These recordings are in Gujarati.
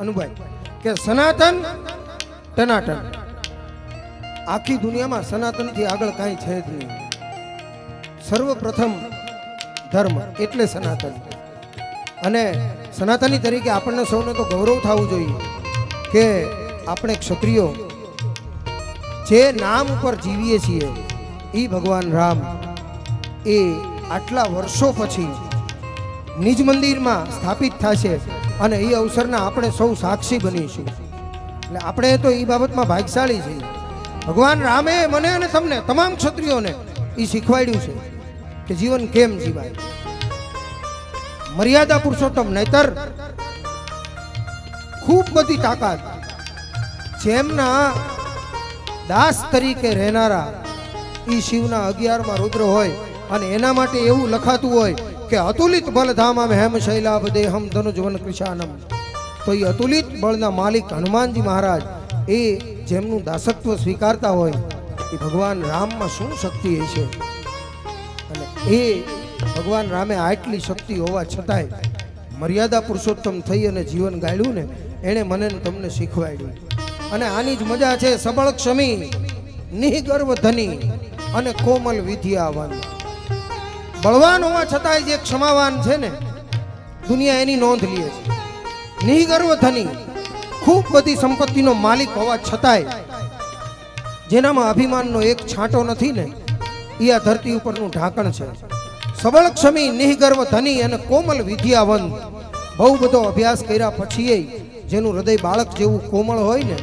અનુભાઈ, કે સનાતન ટનાટન. આખી દુનિયામાં સનાતનથી આગળ કાંઈ છે જ નહીં. સર્વપ્રથમ ધર્મ એટલે સનાતન. અને સનાતની તરીકે આપણને સૌને તો ગૌરવ થવું જોઈએ કે આપણે ક્ષત્રિયો જે નામ ઉપર જીવીએ છીએ એ ભગવાન રામ. એ આટલા વર્ષો પછી નિજ મંદિરમાં સ્થાપિત થશે અને એ અવસરના આપણે સૌ સાક્ષી બનીશું. એટલે આપણે તો એ બાબતમાં ભાગ્યશાળી છીએ. ભગવાન રામે મને અને તમને તમામ ક્ષત્રિયોને એ શીખવાડ્યું છે કે જીવન કેમ જીવાય. મર્યાદા પુરુષોત્તમ નહીતર ખૂબ બધી તાકાત જેમના દાસ તરીકે રહેનારા એ શિવના અગિયારમાં રુદ્ર હોય અને એના માટે એવું લખાતું હોય કે અતુલિત બલધામ હેમ શૈલાભ દેહમ ધનુજવન કૃષાનમ. તો એ અતુલિત બળના માલિક હનુમાનજી મહારાજ, એ જેમનું દાસત્વ સ્વીકારતા હોય, એ ભગવાન રામમાં શું શક્તિ છે? અને એ ભગવાન રામે આટલી શક્તિ હોવા છતાંય મર્યાદા પુરુષોત્તમ થઈ અને જીવન ગાળ્યું ને, એણે મને તમને શીખવાડ્યું. અને આની જ મજા છે સબળ ક્ષમી નિગર્વ ધની અને કોમલ વિદ્યાવાન. બળવાન હોવા છતાંય જે ક્ષમાવાન છે ને, દુનિયા એની નોંધ લે છે. નિગર્વ ધની, ખૂબ બધી સંપત્તિનો માલિક હોવા છતાંય જેનામાં અભિમાનનો એક છાંટો નથી ને, એ આ ધરતી ઉપરનું ઢાંકણ છે. સબળ ક્ષમી નિહગર્વ ધની અને કોમલ વિદ્યાવંત બહુ બધો અભ્યાસ કર્યા પછી જેનું હૃદય બાળક જેવું કોમળ હોય ને,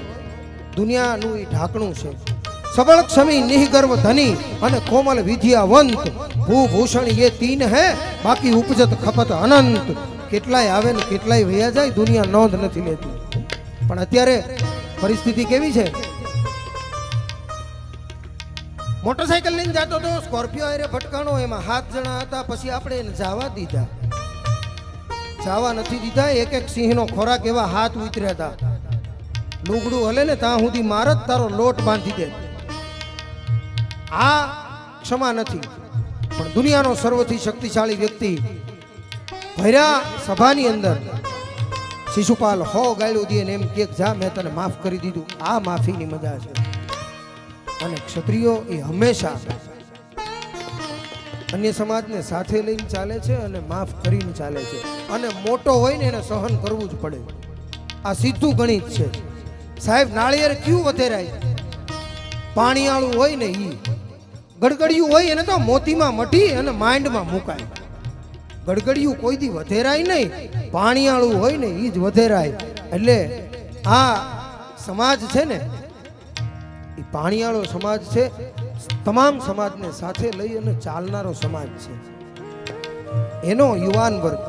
દુનિયાનું એ ઢાંકણું છે. સબળ ક્ષમી નિહગર્વ ધની અને કોમલ વિદ્યાવંત. ભૂભૂષણ એ તીન હે, બાકી ઉપજત ખપત અનંત. કેટલાય આવે ને કેટલાય વયા જાય, દુનિયા નોંધ નથી લેતી. પણ અત્યારે પરિસ્થિતિ કેવી છે? મોટરસાયકલ લઈને જતો તો સ્કોર્પિયો અરે ભટકાણો, એમાં હાથ જણા હતા, પછી આપણે એને જવા દીધા. જવા નથી દીધા એક એક સિંહનો ખોરાક એવા હાથ ઉતર્યા હતા. લુગડું હલે ને, ત્યાં સુધી મારત તારો લોટ બાંધી દે. આ ક્ષમા નથી. પણ દુનિયાનો સર્વથી શક્તિશાળી વ્યક્તિ ભર્યા સભાની અંદર શિશુપાલ હો ગાળ્યું દે એમ કે જા, મેં તને માફ કરી દીધું. આ માફીની મજા છે. અને ક્ષત્રિયો એ હંમેશા અન્ય સમાજને સાથે લઈને ચાલે છે અને માફ કરીને ચાલે છે. અને મોટો હોય ને એને સહન કરવું જ પડે. આ સીધું ગણિત છે. સાહેબ, નાળિયેર ક્યું વધેરાય પાણીયાળું હોય ને ઈ. ગડગડિયું હોય એને તો મોતીમાં મટી અને માઇન્ડમાં મુકાય. ગડગડિયું કોઈ દી વધેરાય નહીં, પાણીયાળું હોય ને એ જ વધેરાય. એટલે આ સમાજ છે ને એ પાણીવાળો સમાજ છે, તમામ સમાજને સાથે લઈ અને ચાલનારો સમાજ છે. એનો યુવાન વર્ગ,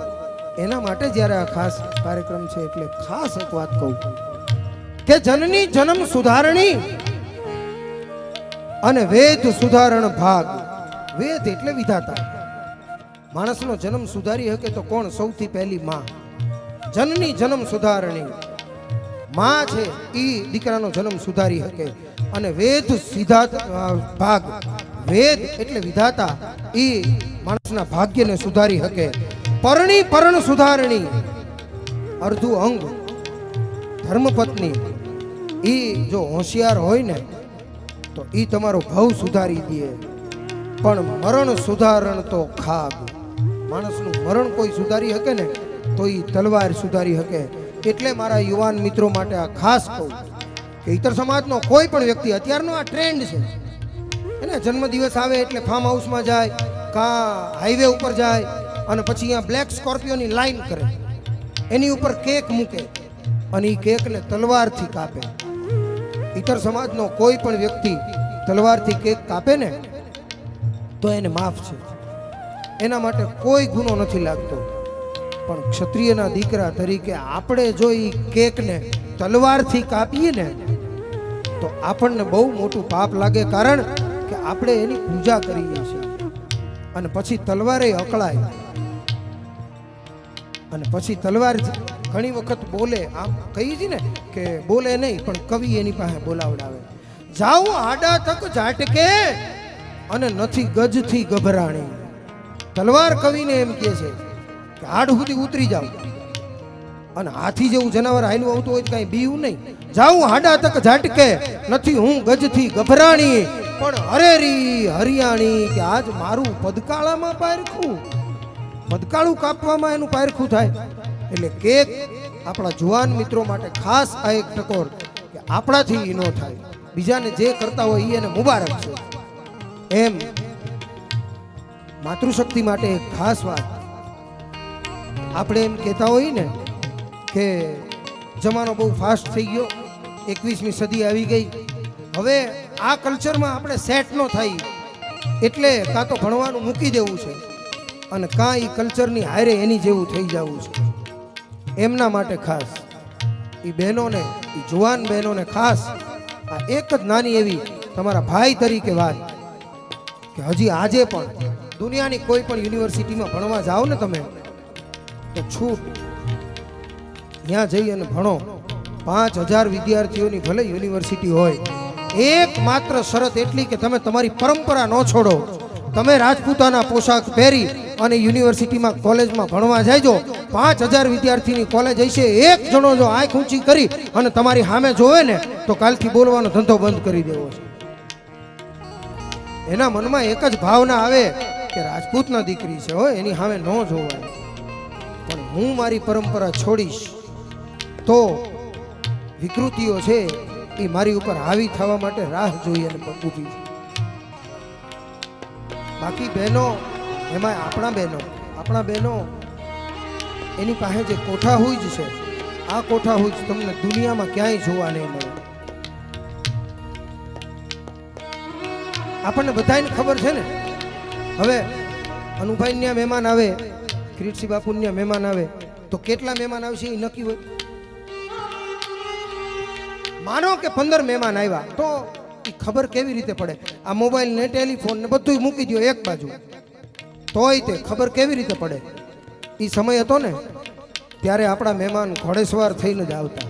એના માટે જ્યારે આ ખાસ કાર્યક્રમ છે, એટલે ખાસ એક વાત કહું કે જનની જન્મ સુધારણી અને વેદ સુધારણ ભાગ. વેદ એટલે વિધાતા. માણસનો જન્મ સુધારી શકે તો કોણ સૌથી પહેલી માં? જનની જન્મ સુધારણી. માં છે એ દીકરાનો જન્મ સુધારી શકે. અને વેદ સીધા ભાગ. વેદ એટલે વિધાતા. એ માણસના ભાગ્યને સુધારી શકે. પરણી પરણ સુધારણી. અર્ધું અંગ. ધર્મપત્ની. એ જો હોશિયાર હોય ને તો એ તમારો ભાવ સુધારી દે. પણ મરણ સુધારણ તો ખાગ માણસનું મરણ કોઈ સુધારી શકે ને, તો એ તલવાર સુધારી શકે એટલે મારા યુવાન મિત્રો માટે આ ખાસ કહું કે ઇતર સમાજનો કોઈ પણ વ્યક્તિ, અત્યારનો આ ટ્રેન્ડ છે. એને જન્મદિવસ આવે એટલે ફાર્મ હાઉસમાં જાય, કાં હાઈવે ઉપર જાય, અને પછી અહીંયા બ્લેક સ્કોર્પિયોની લાઈન કરે. એની ઉપર કેક મૂકે અને એ કેકને તલવારથી કાપે. ઇતર સમાજનો કોઈ પણ વ્યક્તિ તલવારથી કેક કાપે ને, તો એને માફ છે. એના માટે કોઈ ગુનો નથી લાગતો. પણ ક્ષત્રિયના દીકરા તરીકે આપણે જો એ કેકને તલવારથી કાપીએ ને, તો આપણને બહુ મોટું પાપ લાગે કારણ કે આપણે એની પૂજા કરીએ છીએ. અને પછી તલવારે અકળાય. અને પછી તલવાર ઘણી વખત બોલે. આમ કહી છે ને કે બોલે નહીં, પણ કવિ એની પાસે બોલાવડાવે. જાઉં આડા તક ઝાટકે અને નથી ગજથી ગભરાણી. તલવાર કવિને એમ કહે છે કે આડ સુધી ઉતરી જાવ અને હાથી જેવું જનાવર હાલ્યું આવતું હોય કાંઈ બીવું નહીં. જાઉં હાડા તક ઝાટકે, નથી હું ગજથી ગભરાણી. પણ હરેરી હરિયાણી કે આજ મારું પદકાળામાં પારખું. પદકાળું કાપવામાં એનું પારખું થાય. એટલે કેક આપણા જુવાન મિત્રો માટે ખાસ આ એક ટકોર કે આપણાથી ન થાય. બીજાને જે કરતા હોય એને મુબારક છે. એમ માતૃશક્તિ માટે એક ખાસ વાત. આપણે એમ કહેતા હોઈએ ને કે જમાનો બહુ ફાસ્ટ થઈ ગયો. એકવીસમી સદી આવી ગઈ. હવે આ કલ્ચરમાં આપણે સેટ ન થાય. એટલે કાં તો ભણવાનું મૂકી દેવું છે. અને કાં એ કલ્ચરની હારે એની જેવું થઈ જવું છે. એમના માટે ખાસ. એ બહેનોને એ જુવાન બહેનોને ખાસ આ એક જ નાની એવી તમારા ભાઈ તરીકે વાત. કે હજી આજે પણ દુનિયાની કોઈ પણ યુનિવર્સિટીમાં ભણવા જાઓ ને તમે, તો છૂટ. ત્યાં જઈ અને ભણો. પાંચ હજાર વિદ્યાર્થીઓની ભલે યુનિવર્સિટી હોય એક માત્ર શરત એટલી કે તમે તમારી પરંપરા ન છોડો. તમે રાજપૂતાના પોશાક પહેરી અને યુનિવર્સિટીમાં કોલેજમાં ભણવા જાયજો. પાંચ હજાર વિદ્યાર્થીની કોલેજ હશે, એક જણો જો આંખ ઊંચી કરી અને તમારી સામે જોવે ને, તો કાલથી બોલવાનો ધંધો બંધ કરી દેવો છે. એના મનમાં એક જ ભાવના આવે કે રાજપૂતના દીકરી છે હો, એની સામે ન જોવાય. પણ હું મારી પરંપરા છોડીશ, તો વિકૃતિઓ છે એ મારી ઉપર હાવી થવા માટે રાહ જોઈ અને બાકી બહેનો એમાં આપણા બહેનો આપણા બહેનો એની પાસે જે કોઠા હુજ છે, આ કોઠા હુજ તમને દુનિયામાં ક્યાંય જોવા નહીં મળે. આપણને બધાને ખબર છે ને? હવે અનુભાઈ ત્યાં મહેમાન આવે કિરીટસિંહ બાપુ ત્યાં મહેમાન આવે, તો કેટલા મહેમાન આવશે એ નક્કી હોય? માનો કે પંદર મહેમાન આવ્યા, તો એ ખબર કેવી રીતે પડે? આ મોબાઈલ ને ટેલિફોન ને બધું મૂકી દો એક બાજુ. તોય તે ખબર કેવી રીતે પડે? એ સમય હતો ને, ત્યારે આપણા મહેમાન ઘોડેસવાર થઈને જ આવતા.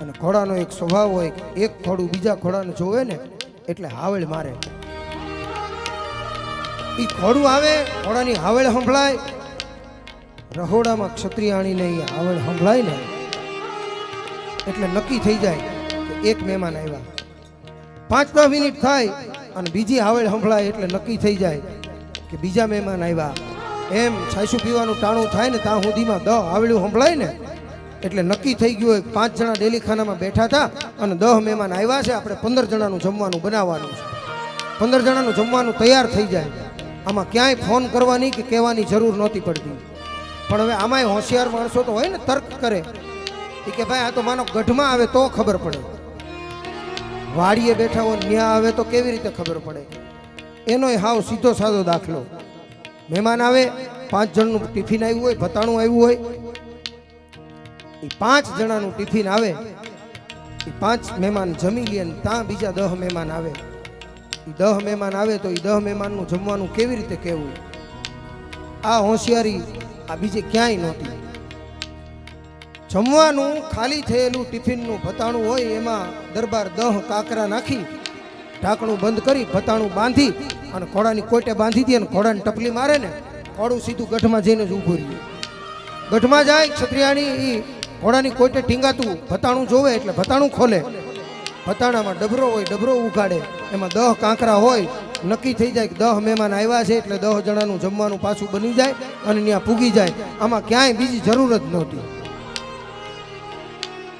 અને ઘોડાનો એક સ્વભાવ હોય એક ઘોડું બીજા ઘોડાને જોવે ને, એટલે હાવળ મારે. એ ઘોડું આવે, ઘોડાની હાવળ સંભળાય. રહોડામાં ક્ષત્રિયાણીને એ હાવળ સંભળાય ને, એટલે નક્કી થઈ જાય કે એક મહેમાન આવ્યા. પાંચ દસ મિનિટ થાય અને બીજી હાવળ સંભળાય એટલે નક્કી થઈ જાય કે બીજા મહેમાન આવ્યા. એમ છાસું પીવાનું ટાણું થાય ને ત્યાં સુધીમાં દહ આવડ્યું સંભળાય ને, એટલે નક્કી થઈ ગયું હોય પાંચ જણા ડેલીખાનામાં બેઠા હતા અને દહ મહેમાન આવ્યા છે, આપણે પંદર જણાનું જમવાનું બનાવવાનું છે. પંદર જણાનું જમવાનું તૈયાર થઈ જાય. આમાં ક્યાંય ફોન કરવાની કે કહેવાની જરૂર નહોતી પડતી. પણ હવે આમાંય હોશિયાર માણસો તો હોય ને તર્ક કરે. કે ભાઈ, આ તો માનો ગઢમાં આવે તો ખબર પડે. વાડીએ બેઠા હોય ન્યા આવે તો કેવી રીતે ખબર પડે? એનોય હાવ સીધો સાદો દાખલો. મહેમાન આવે, પાંચ જણનું ટિફિન આવ્યું હોય, ભતાણું આવ્યું હોય એ પાંચ જણાનું ટિફિન આવે એ પાંચ મહેમાન જમી લે અને ત્યાં બીજા દહ મહેમાન આવે. એ દહ મહેમાન આવે તો એ દહ મહેમાનનું જમવાનું કેવી રીતે કહેવું? આ હોશિયારી આ બીજે ક્યાંય નહોતી. જમવાનું ખાલી થયેલું ટિફિનનું ભતાણું હોય, એમાં દરબાર દહ કાકરા નાખી, ઢાંકણું બંધ કરી, ભતાણું બાંધી અને ઘોડાની કોટે બાંધી દે અને ઘોડાને ટપલી મારે ને ઘોડું સીધું ગઢમાં જઈને જ ઊભું રહ્યું. ગઢમાં જાય છત્રિયાની એ ઘોડાની કોઈટે ટીંગાતું, ભતાણું જોવે એટલે ભતાણું ખોલે. ભતાણામાં ડબરો હોય, ડબરો ઉગાડે. એમાં દહ કાંકરા હોય, નક્કી થઈ જાય કે દહ મહેમાન આવ્યા છે એટલે દહ જણાનું જમવાનું પાછું બની જાય અને ત્યાં પૂગી જાય. આમાં ક્યાંય બીજી જરૂર જ નહોતી.